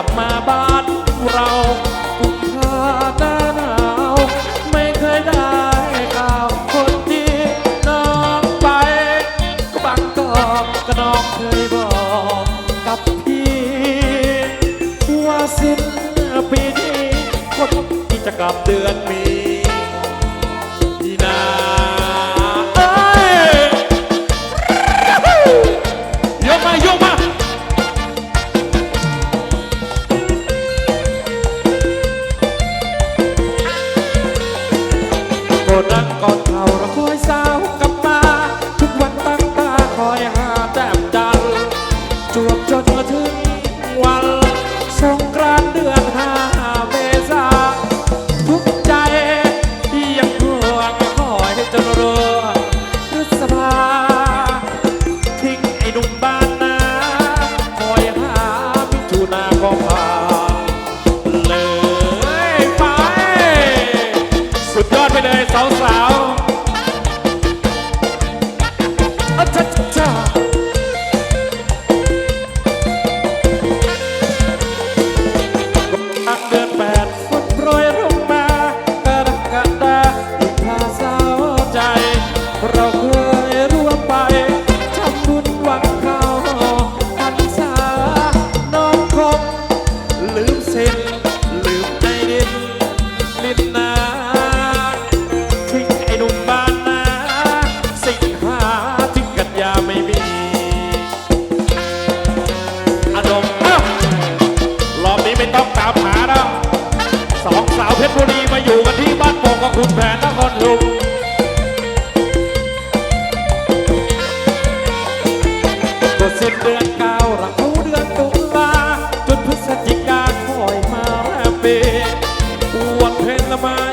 กลับมาบ้านเรากุมภาหน้าหนาว ไม่เคยได้ข่าวคนที่น้องไป ก็บางกอกก็น้องเคยบอกกับพี่ ว่าสิ้นปีนี้คนที่จะกลับเดือนมี ดังก่อนเขาเราคอยสาวกลับมาทุกวันตั้งตาคอยหาแต้มจันจวบจนมาถึงวันสงกรานต์เดือนห้าเมษาทุกใจที่ยังห่วงคอยจนรัวพฤษภาทิ้งไอ้หนุ่มบ้านนาคอยหามิถุนาก็ผ่า สาว คุณแผนนครลุมก็สิ้นเดือนเก้าเราเข้าเดือนตุลาจนพฤศจิกาคอยมาแรมปีปวดเพลละมา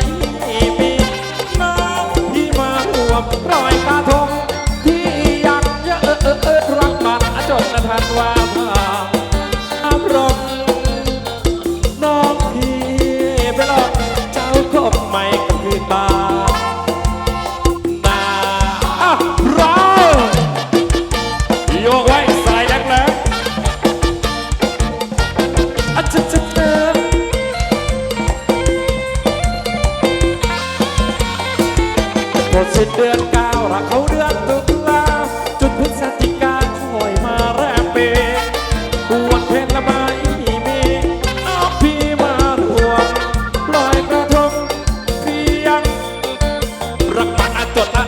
อะจะจะเจอพอสิ้นเดือนเก้ารักเขาเดือนตุลาจุดพฤศจิกาคอยมาแรมเปปวดเพลละไม้มีน้องพี่มารวมลอยกระทงเพียงรักมันอันจดละ